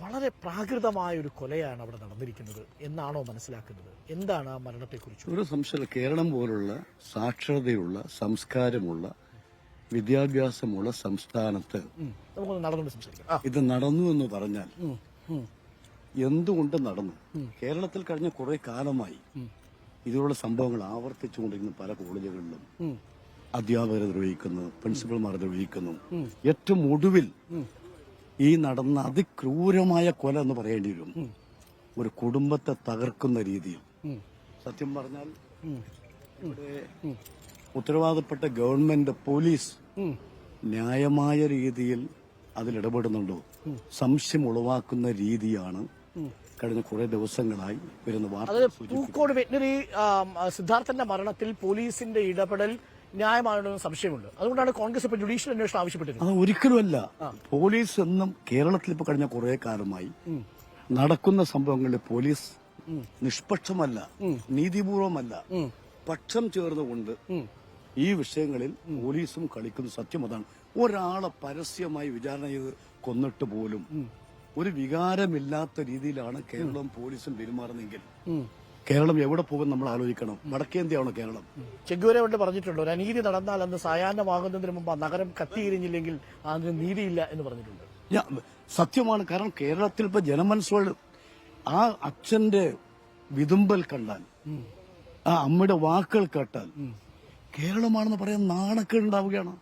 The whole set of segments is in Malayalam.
വളരെ പ്രാകൃതമായ ഒരു കൊലയാണ് അവിടെ നടന്നിരിക്കുന്നത് എന്നാണോ മനസ്സിലാക്കുന്നത്? എന്താണ് ആ മരണത്തെക്കുറിച്ച്? ഒരു സംശയം കേരളം പോലുള്ള സാക്ഷരതയുള്ള സംസ്കാരമുള്ള വിദ്യാഭ്യാസമുള്ള സംസ്ഥാനത്ത് നമുക്കൊന്ന് നടന്നുകൊണ്ട് സംസാരിക്കാം. ഇത് നടന്നു എന്ന് പറഞ്ഞാൽ എന്തുകൊണ്ട് നടന്നു? കേരളത്തിൽ കഴിഞ്ഞ കുറെ കാലമായി ഇതുപോലുള്ള സംഭവങ്ങൾ ആവർത്തിച്ചുകൊണ്ടിരിക്കുന്ന പല കോളേജുകളിലും അധ്യാപകരെ നിർവഹിക്കുന്നു പ്രിൻസിപ്പൽമാർ നിർവഹിക്കുന്നു ഏറ്റവും ഒടുവിൽ ഈ നടന്ന അതിക്രൂരമായ കൊല എന്ന് പറയേണ്ടി വരും. ഒരു കുടുംബത്തെ തകർക്കുന്ന രീതിയിൽ സത്യം പറഞ്ഞാൽ ഇവിടെ ഉത്തരവാദപ്പെട്ട ഗവൺമെന്റ് പോലീസ് ന്യായമായ രീതിയിൽ അതിലിടപെടുന്നുണ്ടോ സംശയം ഉളവാക്കുന്ന രീതിയാണ് കഴിഞ്ഞ കുറെ ദിവസങ്ങളായി വരുന്ന വാർത്ത പൂക്കോട് വെറ്റിനറി സിദ്ധാർത്ഥന്റെ മരണത്തിൽ പോലീസിന്റെ ഇടപെടൽ ന്യായമാണെന്ന് സംശയമുണ്ട്. അതുകൊണ്ടാണ് കോൺഗ്രസ് ഇപ്പോൾ ജുഡീഷ്യൽ അന്വേഷണം ആവശ്യപ്പെട്ടിരുന്നത്. അത് ഒരിക്കലുമല്ല പോലീസ് എന്നും കേരളത്തിൽ ഇപ്പൊ കഴിഞ്ഞ കുറെ കാലമായി നടക്കുന്ന സംഭവങ്ങളിൽ പോലീസ് നിഷ്പക്ഷമല്ല നീതിപൂർവമല്ല പക്ഷം ചേർന്നുകൊണ്ട് ഈ വിഷയങ്ങളിൽ പോലീസും കളിക്കുന്ന സത്യം അതാണ്. ഒരാളെ പരസ്യമായി വിചാരണ ചെയ്ത് കൊന്നിട്ട് പോലും ഒരു വികാരമില്ലാത്ത രീതിയിലാണ് കേരളം പോലീസും പെരുമാറുന്നെങ്കിൽ കേരളം എവിടെ പോകും നമ്മൾ ആലോചിക്കണം. വടക്കേന്ത്യയാണ് കേരളം? ചെഗുവരെ കൊണ്ട് പറഞ്ഞിട്ടുണ്ട്. ഒരു അനീതി നടന്നാൽ അന്ന് സായാഹ്നമാകുന്നതിന് മുമ്പ് നഗരം കത്തിയിരിഞ്ഞില്ലെങ്കിൽ അതിന് നീതിയില്ല എന്ന് പറഞ്ഞിട്ടുണ്ട്. ഞാൻ- സത്യമാണ്. കാരണം കേരളത്തിൽ ഇപ്പൊ ജനമനസ്സുകൾ ആ അച്ഛന്റെ വിതുമ്പൽ കണ്ടാൽ ആ അമ്മയുടെ വാക്കുകൾ കേട്ടാൽ കേരളമാണെന്ന് പറയാൻ നാണക്കേട് ഉണ്ടാവുകയാണ്.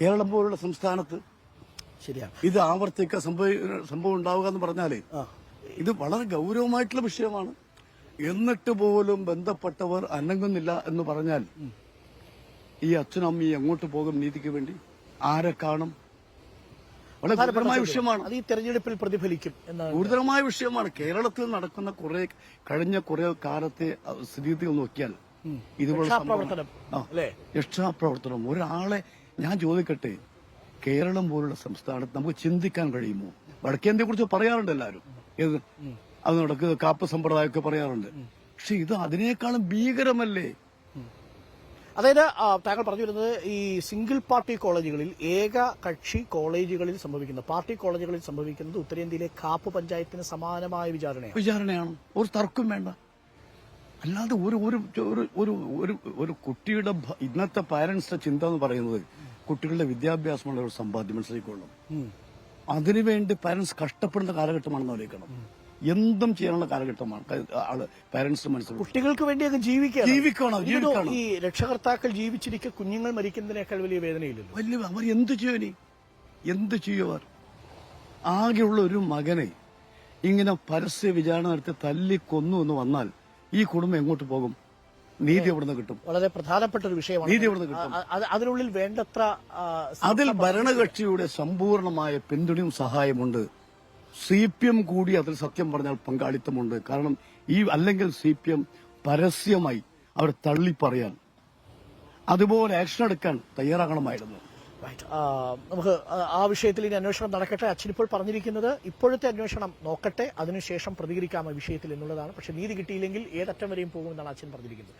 കേരളം പോലുള്ള സംസ്ഥാനത്ത് ശരിയാണ് ഇത് ആവർത്തിക്ക സംഭവം സംഭവം ഉണ്ടാവുക എന്ന് പറഞ്ഞാലേ ഇത് വളരെ ഗൗരവമായിട്ടുള്ള വിഷയമാണ്. എന്നിട്ട് പോലും ബന്ധപ്പെട്ടവർ അനങ്ങുന്നില്ല എന്ന് പറഞ്ഞാൽ ഈ അച്ഛനും അമ്മയും എങ്ങോട്ട് പോകും നീതിക്ക് വേണ്ടി? ആരെ കാണും? വളരെ ഗുരുതരമായ വിഷയമാണ്. അത് ഈ തെരഞ്ഞെടുപ്പിൽ പ്രതിഫലിക്കും എന്നാണ്. ഗുരുതരമായ വിഷയമാണ്. കേരളത്തിൽ നടക്കുന്ന കുറെ കഴിഞ്ഞ കുറെ കാലത്തെ സ്ഥിതി നോക്കിയാൽ ഇതുപോലെ രക്ഷാപ്രവർത്തനം ഒരാളെ ഞാൻ ചോദിക്കട്ടെ കേരളം പോലുള്ള സംസ്ഥാനത്ത് നമുക്ക് ചിന്തിക്കാൻ കഴിയുമോ? വടക്കേന്ത്യയെ കുറിച്ച് പറയാറുണ്ട് എല്ലാവരും. അത് നടക്കുക കാപ്പ് സമ്പ്രദായമൊക്കെ പറയാറുണ്ട്. പക്ഷെ ഇത് അതിനേക്കാളും ഭീകരമല്ലേ? അതായത് താങ്കൾ പറഞ്ഞു വരുന്നത് ഈ സിംഗിൾ പാർട്ടി കോളേജുകളിൽ ഏക കക്ഷി കോളേജുകളിൽ സംഭവിക്കുന്നത് പാർട്ടി കോളേജുകളിൽ സംഭവിക്കുന്നത് ഉത്തരേന്ത്യയിലെ കാപ്പ് പഞ്ചായത്തിന് സമാനമായ വിചാരണയാണ്. വിചാരണയാണ്. ഒരു തർക്കം വേണ്ട. അല്ലാതെ ഒരു ഒരു ഒരു ഒരു ഒരു കുട്ടിയുടെ ഇന്നത്തെ പാരന്റ്സിന്റെ ചിന്ത എന്ന് പറയുന്നത് കുട്ടികളുടെ വിദ്യാഭ്യാസമുള്ള ഒരു സമ്പാദ്യം മനസ്സിലാക്കിക്കൊള്ളും അതിനുവേണ്ടി പാരന്റ്സ് കഷ്ടപ്പെടുന്ന കാലഘട്ടമാണെന്ന് ആലോചിക്കണം. എന്തും ചെയ്യാനുള്ള കാലഘട്ടമാണ്. ആൾ പാരന്റ്സ് മനസ്സിലാക്കും കുട്ടികൾക്ക് വേണ്ടി അങ്ങ് ജീവിക്കണം ജീവിക്കണം, ജീവിക്കണം. ഈ രക്ഷകർത്താക്കൾ ജീവിച്ചിരിക്കുക കുഞ്ഞുങ്ങൾ മരിക്കുന്നതിനേക്കാൾ വലിയ വേദനയില്ലല്ലോ. വലിയ അവർ എന്ത് ചെയ്യും എന്ത് ചെയ്യുവർ ആകെയുള്ള ഒരു മകനെ ഇങ്ങനെ പരസ്യ വിചാരണ നടത്തി തല്ലി കൊന്നു എന്ന് വന്നാൽ ഈ കുടുംബം എങ്ങോട്ട് പോകും? നീതി എവിടെ നിന്ന് കിട്ടും? വളരെ പ്രധാനപ്പെട്ട ഒരു വിഷയമാണ്. നീതി എവിടെ നിന്ന് കിട്ടും അതിനുള്ളിൽ വേണ്ടത്ര അതിൽ ഭരണകക്ഷിയുടെ സമ്പൂർണമായ പിന്തുണയും സഹായമുണ്ട്. സി പി എം കൂടി അതിൽ സത്യം പറഞ്ഞാൽ പങ്കാളിത്തമുണ്ട്. കാരണം ഈ അല്ലെങ്കിൽ സി പി എം പരസ്യമായി അവർ തള്ളിപ്പറയാൻ അതുപോലെ ആക്ഷൻ എടുക്കാൻ തയ്യാറാകണമായിരുന്നു. നമുക്ക് ആ- വിഷയത്തിൽ ഇനി അന്വേഷണം നടക്കട്ടെ? അച്ഛൻ ഇപ്പോൾ പറഞ്ഞിരിക്കുന്നത് ഇപ്പോഴത്തെ അന്വേഷണം നോക്കട്ടെ അതിനുശേഷം പ്രതികരിക്കാം ആ വിഷയത്തിൽ എന്നുള്ളതാണ്. പക്ഷെ നീതി കിട്ടിയില്ലെങ്കിൽ ഏതറ്റം വരെയും പോകുമെന്നാണ് അച്ഛൻ പറഞ്ഞിരിക്കുന്നത്.